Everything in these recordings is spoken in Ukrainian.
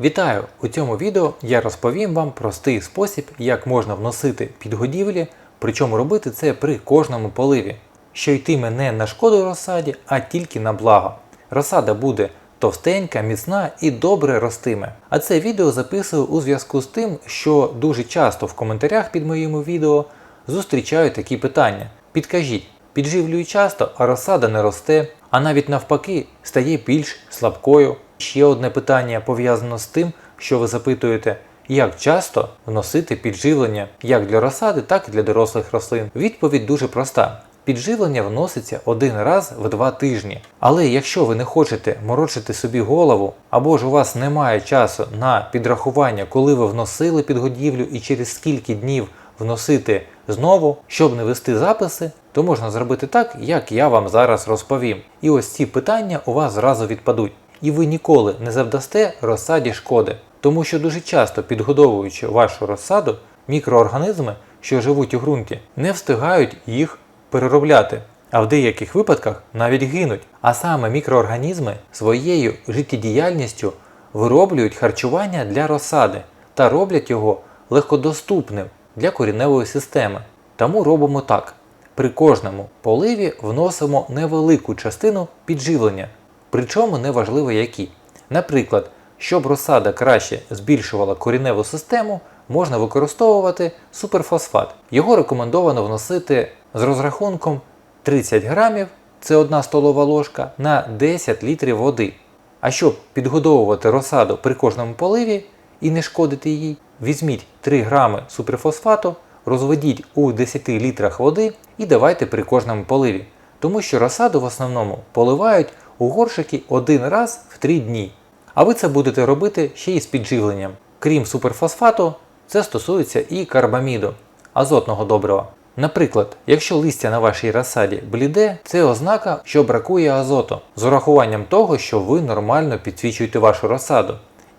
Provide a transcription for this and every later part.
Вітаю! У цьому відео я розповім вам простий спосіб, як можна вносити підгодівлі, причому робити це при кожному поливі, що йтиме не на шкоду розсаді, а тільки на благо. Розсада буде товстенька, міцна і добре ростиме. А це відео записую у зв'язку з тим, що дуже часто в коментарях під моїми відео зустрічаю такі питання. Підкажіть, підживлюю часто, а розсада не росте, а навіть навпаки стає більш слабкою. Ще одне питання пов'язано з тим, що ви запитуєте, як часто вносити підживлення як для розсади, так і для дорослих рослин. Відповідь дуже проста. Підживлення вноситься один раз в два тижні. Але якщо ви не хочете морочити собі голову, або ж у вас немає часу на підрахування, коли ви вносили підгодівлю і через скільки днів вносити знову, щоб не вести записи, то можна зробити так, як я вам зараз розповім. І ось ці питання у вас зразу відпадуть. І ви ніколи не завдасте розсаді шкоди, тому що дуже часто підгодовуючи вашу розсаду, мікроорганізми, що живуть у ґрунті, не встигають їх переробляти, а в деяких випадках навіть гинуть. А саме мікроорганізми своєю життєдіяльністю вироблюють харчування для розсади та роблять його легкодоступним для коріневої системи. Тому робимо так. При кожному поливі вносимо невелику частину підживлення, причому неважливо які. Наприклад, щоб розсада краще збільшувала коріневу систему, можна використовувати суперфосфат. Його рекомендовано вносити з розрахунком 30 грамів, це 1 столова ложка, на 10 літрів води. А щоб підгодовувати розсаду при кожному поливі і не шкодити їй, візьміть 3 грами суперфосфату, розведіть у 10 літрах води і давайте при кожному поливі. Тому що розсаду в основному поливають у горшики один раз в 3 дні. А ви це будете робити ще й з підживленням. Крім суперфосфату, це стосується і карбаміду, азотного добрива. Наприклад, якщо листя на вашій розсаді бліде, це ознака, що бракує азоту, з урахуванням того, що ви нормально підсвічуєте вашу розсаду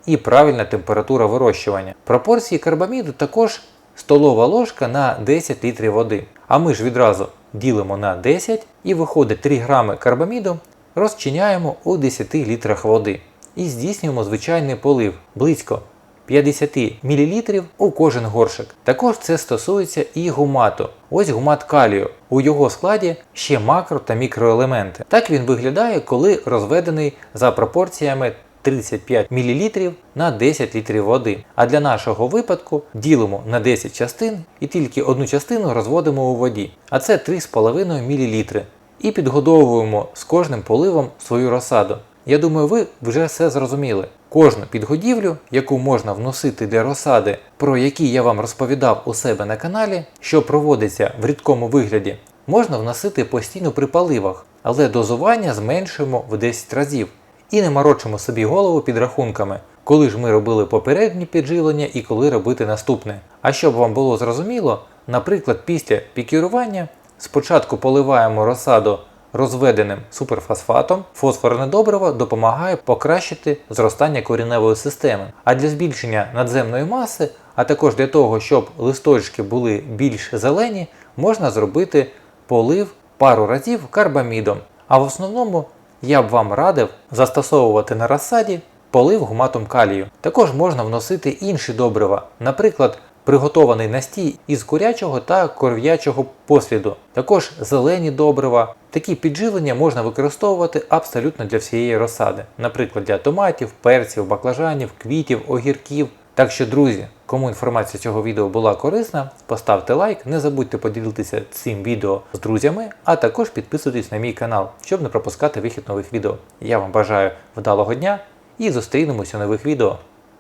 і правильна температура вирощування. Пропорції карбаміду також столова ложка на 10 літрів води. А ми ж відразу ділимо на 10 і виходить 3 грами карбаміду, розчиняємо у 10 літрах води і здійснюємо звичайний полив близько 50 мл у кожен горшик. Також це стосується і гумату. Ось гумат калію. У його складі ще макро та мікроелементи. Так він виглядає, коли розведений за пропорціями 35 мл на 10 літрів води. А для нашого випадку ділимо на 10 частин і тільки одну частину розводимо у воді. А це 3,5 мл. І підгодовуємо з кожним поливом свою розсаду. Я думаю, ви вже все зрозуміли. Кожну підгодівлю, яку можна вносити для розсади, про які я вам розповідав у себе на каналі, що проводиться в рідкому вигляді, можна вносити постійно при поливах, але дозування зменшуємо в 10 разів. І не морочимо собі голову підрахунками, коли ж ми робили попереднє підживлення і коли робити наступне. А щоб вам було зрозуміло, наприклад, після пікірування спочатку поливаємо розсаду розведеним суперфосфатом, фосфорне добриво допомагає покращити зростання коріневої системи. А для збільшення надземної маси, а також для того, щоб листочки були більш зелені, можна зробити полив пару разів карбамідом. А в основному я б вам радив застосовувати на розсаді полив гуматом калію. Також можна вносити інші добрива, наприклад, приготований настій із курячого та корв'ячого посліду. Також зелені добрива. Такі підживлення можна використовувати абсолютно для всієї розсади, наприклад, для томатів, перців, баклажанів, квітів, огірків. Так що, друзі, кому інформація цього відео була корисна, поставте лайк, не забудьте поділитися цим відео з друзями, а також підписуйтесь на мій канал, щоб не пропускати вихід нових відео. Я вам бажаю вдалого дня і зустрінемося у нових відео.